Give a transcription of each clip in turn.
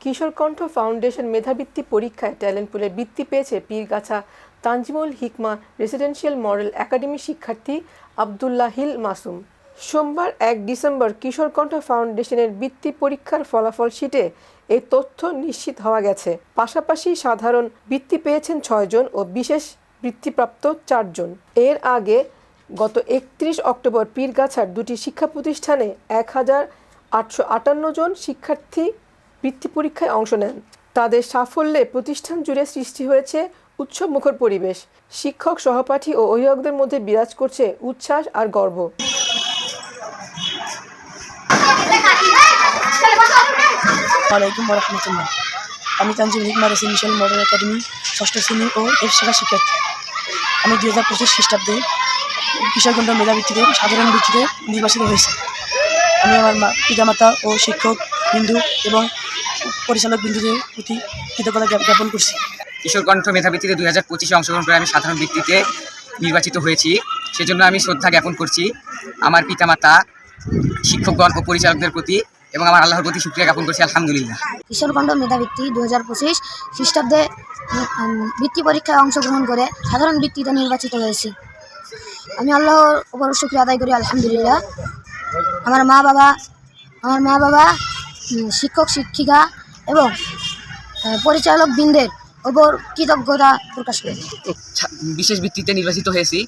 Kishorkantha foundation মেধাবৃত্তি পরীক্ষায় talent পুলে বৃত্তি পেয়েছে Pirgachha Tanzimul Hikma, residential model academy শিক্ষার্থী আবদুল্লাহ হিল মাসুম। সোমবার এক ডিসেম্বর কিশোরকণ্ঠ ফাউন্ডেশনের বৃত্তি পরীক্ষার ফলাফল শিটে এই তথ্য নিশ্চিত হওয়া গেছে। পাশাপাশি সাধারণ বৃত্তি পেয়েছেন ছয়জন ও বিশেষ বৃত্তিপ্রাপ্ত চারজন এর আগে গত একত্রিশ অক্টোবর পীরগাছার দুটি শিক্ষা প্রতিষ্ঠানে এক হাজার আটশো আটান্ন জন শিক্ষার্থী বৃত্তি পরীক্ষায় অংশ নেন। তাদের সাফল্যে প্রতিষ্ঠান জুড়ে সৃষ্টি হয়েছে উৎসবমুখর পরিবেশ। শিক্ষক, সহপাঠী ও অভিভাবকদের মধ্যে বিরাজ করছে উচ্ছ্বাস আর গর্ব। আমি Tanzim Hikma residential model academy, ষষ্ঠ শ্রেণি ও এর সেরা শিক্ষার্থী। আমি দুই হাজার পঁচিশ খ্রিস্টাব্দে কিশোরগঞ্জ মেধা ভিত্তিতে সাধারণ ভিত্তিতে নির্বাচিত হয়েছি। আমি আমার পিতামাতা ও শিক্ষক, হিন্দু এবং পরিচালক বিন্দুদের প্রতি কৃতজ্ঞতা জ্ঞাপন করছি। কিশোরকণ্ঠ মেধাবৃত্তিতে দুই হাজার পঁচিশে অংশগ্রহণ করে আমি সাধারণ ভিত্তিতে নির্বাচিত হয়েছি। সেজন্য আমি শ্রদ্ধা জ্ঞাপন করছি আমার পিতামাতা শিক্ষকগণ ও পরিচালকদের প্রতি এবং আমার আল্লাহর প্রতি শুক্রিয়া জ্ঞাপন করছি আলহামদুলিল্লাহ। কিশোরখণ্ড মেধাবৃত্তি দু হাজার পঁচিশ খ্রিস্টাব্দে বৃত্তি পরীক্ষায় অংশগ্রহণ করে সাধারণ বৃত্তিতে নির্বাচিত হয়েছি। আমি আল্লাহর উপর শুক্রিয়া আদায় করি আলহামদুলিল্লাহ। আমার মা বাবা আমার মা বাবা শিক্ষক শিক্ষিকা এবং পরিচালক বৃন্দের ওপর কৃতজ্ঞতা প্রকাশ করি। বিশেষ ভিত্তিতে নির্বাচিত হয়েছি।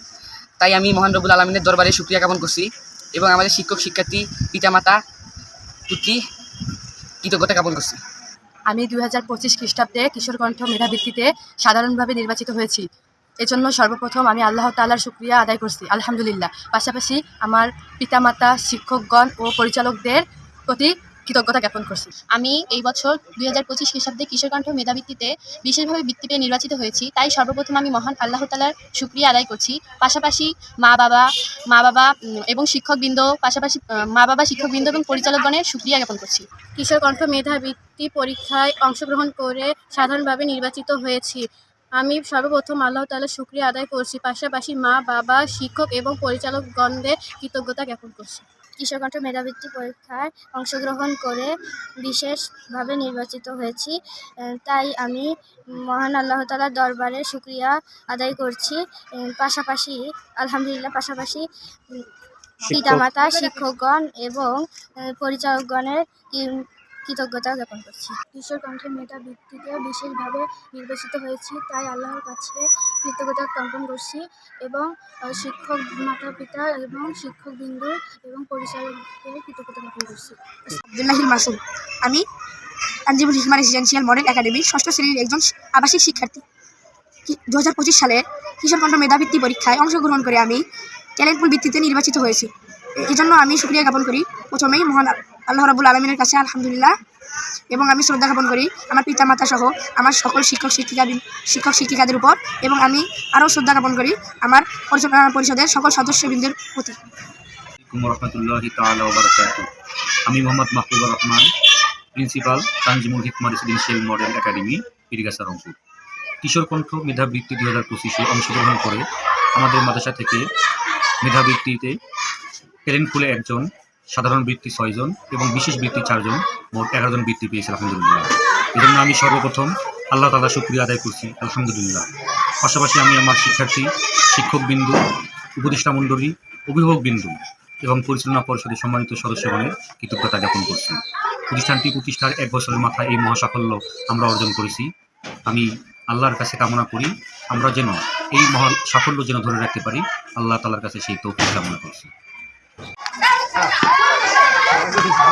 তাই আমি মহান রবুল আলমিনের দরবারে শুক্রিয়া জ্ঞাপন করছি এবং আমাদের শিক্ষক শিক্ষার্থী পিতামাতা প্রতি কৃতজ্ঞতা জ্ঞাপন করছি। আমি দুই হাজার পঁচিশ খ্রিস্টাব্দে কিশোরকণ্ঠ মেধাবৃত্তিতে সাধারণভাবে নির্বাচিত হয়েছি। এজন্য সর্বপ্রথম আমি আল্লাহ তাল্লার শুক্রিয়া আদায় করছি আলহামদুলিল্লাহ। পাশাপাশি আমার পিতামাতা শিক্ষকগণ ও পরিচালকদের প্রতি কৃতজ্ঞতা জ্ঞাপন করছি। আমি এই বছর দুই হাজার পঁচিশ খ্রিস্টাব্দে কিশোরকণ্ঠ মেধাবৃত্তিতে বিশেষভাবে বৃত্তি পেয়ে নির্বাচিত হয়েছি, তাই সর্বপ্রথম আমি মহান আল্লাহ তালার সুক্রিয়া আদায় করছি। পাশাপাশি মা বাবা মা বাবা এবং শিক্ষকবৃন্দ, পাশাপাশি মা বাবা, শিক্ষকবৃন্দ এবং পরিচালকগণের সুক্রিয়া জ্ঞাপন করছি। কিশোরকণ্ঠ মেধাবৃত্তি পরীক্ষায় অংশগ্রহণ করে সাধারণভাবে নির্বাচিত হয়েছি। আমি সর্বপ্রথম আল্লাহ তাআলার শুক্রিয়া আদায় করছি, পাশাপাশি মা বাবা, শিক্ষক এবং পরিচালকগণদের কৃতজ্ঞতা জ্ঞাপন করছি। কিশোরকণ্ঠ মেধাবৃত্তি পরীক্ষায় অংশগ্রহণ করে বিশেষভাবে নির্বাচিত হয়েছি। তাই আমি মহান আল্লাহ তালার দরবারে শুক্রিয়া আদায় করছি। পাশাপাশি আলহামদুলিল্লাহ পাশাপাশি পিতামাতা শিক্ষকগণ এবং পরিচালকগণের কৃতজ্ঞতা জ্ঞাপন করছি। কিশোরকণ্ঠের মেধাবৃত্তিতে বিশেষভাবে নির্বাচিত হয়েছি, তাই আল্লাহর কাছে কৃতজ্ঞতা জ্ঞাপন করছি এবং শিক্ষক মাতা পিতা এবং শিক্ষকবৃন্দ এবং পরিচালকদের কৃতজ্ঞতা জ্ঞাপন করছি। আবদুল্লাহিল মাসুম, আমি Tanzimul Hikma residential model academy ষষ্ঠ শ্রেণির একজন আবাসিক শিক্ষার্থী। দু হাজার পঁচিশ সালে কিশোরকণ্ঠ মেধাবৃত্তি পরীক্ষায় অংশগ্রহণ করে আমি ট্যালেন্ট পুল ভিত্তিতে নির্বাচিত হয়েছি। এই জন্য আমি শুক্রিয়া জ্ঞাপন করি। প্রথমেই মহান আল্লাহ রাবুল আলমিনের কাছে আলহামদুলিল্লাহ। এবং আমি শ্রদ্ধা জ্ঞাপন করি আমার পিতা মাতা সহ আমার সকল শিক্ষক শিক্ষিকা শিক্ষক, শিক্ষিকাদের উপর। এবং আমি আরও শ্রদ্ধা জ্ঞাপন করি আমার পরিচালনা পরিষদের সকল সদস্যবৃন্দের প্রতি। আমি Mohammad Mahbubur Rahman, principal Tanjimul Hikma residential model academy, Pirgachha, Rangpur. Kishorkantha মেধাবৃত্তি দুই হাজার পঁচিশে অংশগ্রহণ করে আমাদের মাদ্রাসা থেকে মেধাবৃত্তিতে ট্যালেন্ট ফুলে একজন সাধারণ বৃত্তি ছয়জন এবং বিশেষ বৃত্তি চারজন, মোট এগারো জন বৃত্তি পেয়েছে, আলহামদুলিল্লাহ। এই জন্য আমি সর্বপ্রথম আল্লাহ তালা শুক্রিয়া আদায় করছি, আলহামদুলিল্লাহ। পাশাপাশি আমি আমার শিক্ষার্থী, শিক্ষকবিন্দু, উপদেষ্টা মণ্ডলী অভিভাবকবিন্দু এবং পরিচালনা পরিষদের সম্মানিত সদস্যগণের কৃতজ্ঞতা জ্ঞাপন করছি। প্রতিষ্ঠানটি প্রতিষ্ঠার এক বছরের মাথায় এই মহাসাফল্য আমরা অর্জন করেছি। আমি আল্লাহর কাছে কামনা করি, আমরা যেন এই মহা সাফল্য যেন ধরে রাখতে পারি, আল্লাহ তালার কাছে সেই তৌফিক কামনা করছি। 啊，好。